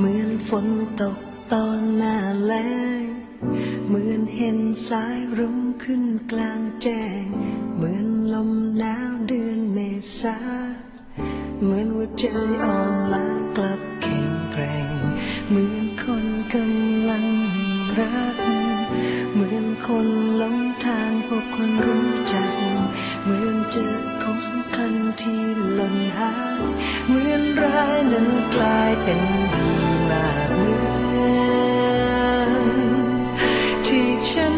เหมือนฝนตกตอนหน้าแล้งเหมือนเห็นสายรุ้งขึ้นกลางแจ้ง เหมือนลมหนาวเดือนเมษา เหมือนหัวใจอ่อนล้ากลับแข็งแกร่ง เหมือนคนกำลังมีรัก เหมือนคนหลงทางพบคนรู้จัก เหมือนเจอของสำคัญที่หล่นหาย เหมือนร้ายนั้นกลายเป็นดีมากเหมือนที่ฉันนั้น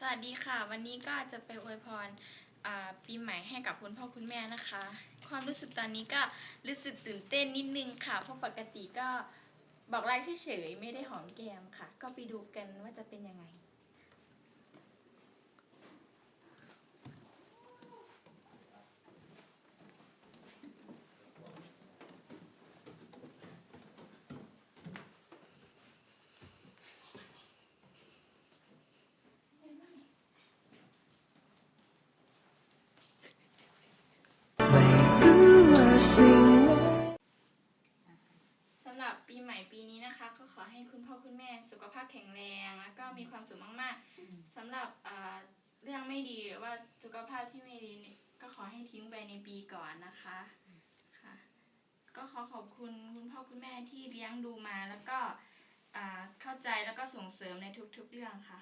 สวัสดีค่ะ วันนี้ก็จะไปอวยพรปีใหม่ให้กับคุณพ่อคุณแม่นะคะ ความรู้สึกตอนนี้ก็รู้สึกตื่นเต้นนิดนึงค่ะ เพราะปกติก็บอกไลน์เฉยๆไม่ได้หอมแก้มค่ะ ก็ไปดูกันว่าจะเป็นยังไง สิ่งสำหรับปีใหม่ปีนี้นะคะ ก็ขอให้คุณพ่อคุณแม่สุขภาพแข็งแรง แล้วก็มีความสุขมากๆสำหรับเรื่องไม่ดีหรือว่าสุขภาพที่ไม่ดีก็ขอให้ทิ้งไปในปีก่อนนะคะค่ะก็ขอขอบคุณคุณพ่อคุณแม่ที่เลี้ยงดูมาแล้วก็เข้าใจแล้วก็ส่งเสริมในทุกๆเรื่องค่ะ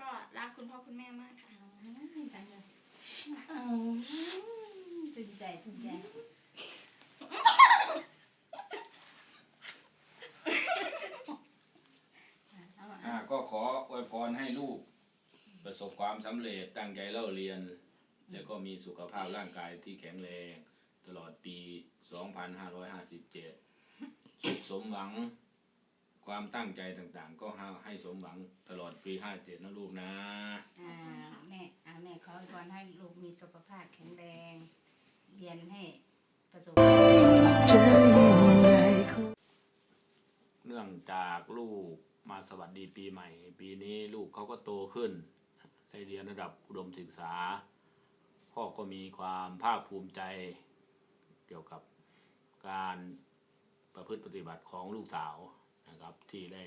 ก็รักคุณพ่อคุณแม่มากค่ะ จุนใจจุนใจ อ่าก็ขออวยพรให้ลูก ประสบความสำเร็จตั้งใจเล่าเรียน แล้วก็มีสุขภาพร่างกายที่แข็งแรง ตลอดปี 2557 สุขสมหวัง ความตั้งใจต่างๆ ก็ให้สมหวังตลอดปี 57 นะลูกนะอ่าแม่อ่าแม่ขออวยพรให้ลูกมีสุขภาพแข็งแรง เรียนให้ประสบเจอยังไงคงเนื่องจากลูกมาสวัสดีปีใหม่ ปีนี้ลูกเขาก็โตขึ้น ได้เรียนระดับอุดมศึกษา พ่อก็มีความภาคภูมิใจเกี่ยวกับการประพฤติปฏิบัติของลูกสาวนะครับ ที่ได้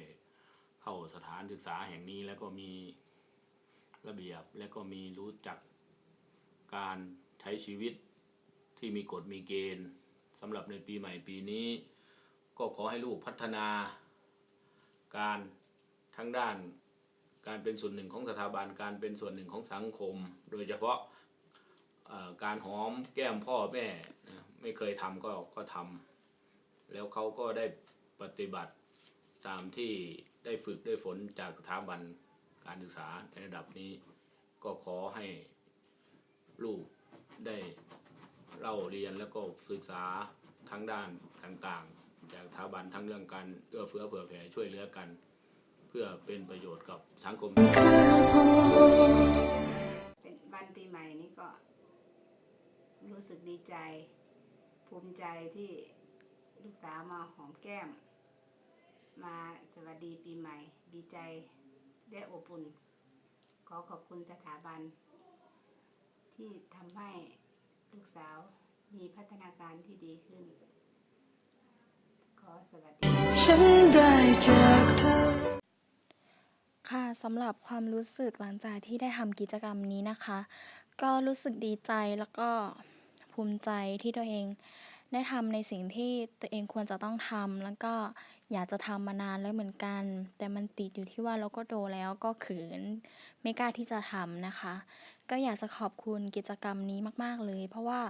เข้าสถานศึกษาแห่งนี้แล้วก็มีระเบียบและก็มีรู้จักการใช้ชีวิตที่มีกฎมีเกณฑ์สำหรับในปีใหม่ปีนี้ ก็ขอให้ลูกพัฒนาการทั้งด้าน การเป็นส่วนหนึ่งของสถาบันการเป็นส่วนหนึ่งของสังคม โดยเฉพาะการหอมแก้มพ่อแม่ไม่เคยทำก็ก็ทำแล้วเขาก็ได้ปฏิบัติตามที่ได้ฝึกได้ฝนจากสถาบันการศึกษาในระดับนี้ ก็ขอให้ลูกได้เล่าเรียนแล้วก็ศึกษาทั้งด้านต่างๆ จากสถาบันทั้งเรื่องการเอื้อเฟื้อเผื่อแผ่ช่วยเหลือกัน เพื่อเป็นประโยชน์กับสังคม เป็นวันปีใหม่นี้ก็ รู้สึกดีใจ ภูมิใจที่ลูกสาวมาหอมแก้ม มาสวัสดีปีใหม่ ดีใจได้อบอุ่น ขอขอบคุณสถาบัน ที่ทำให้ลูกสาวมีพัฒนาการที่ดีขึ้น ขอสวัสดี ฉันได้จากเธอ สำหรับความรู้สึกหลังจากที่ได้ทำกิจกรรมนี้นะคะ ก็รู้สึกดีใจแล้วก็ภูมิใจที่ตัวเองได้ทำในสิ่งที่ตัวเองควรจะต้องทำแล้วก็อยากจะทำมานานแล้วเหมือนกัน แต่มันติดอยู่ที่ว่าเราก็โตแล้วก็ขืนไม่กล้าที่จะทำนะคะ ก็อยากจะขอบคุณกิจกรรมนี้มาก ๆ เลย เพราะว่า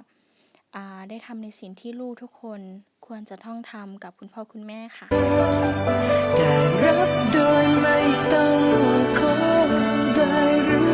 อ่าได้ทำในสิ่งที่ลูกทุกคน ควรจะท่องทำกับคุณพ่อคุณแม่ค่ะได้รับโดยไม่ต้องขอได้รือ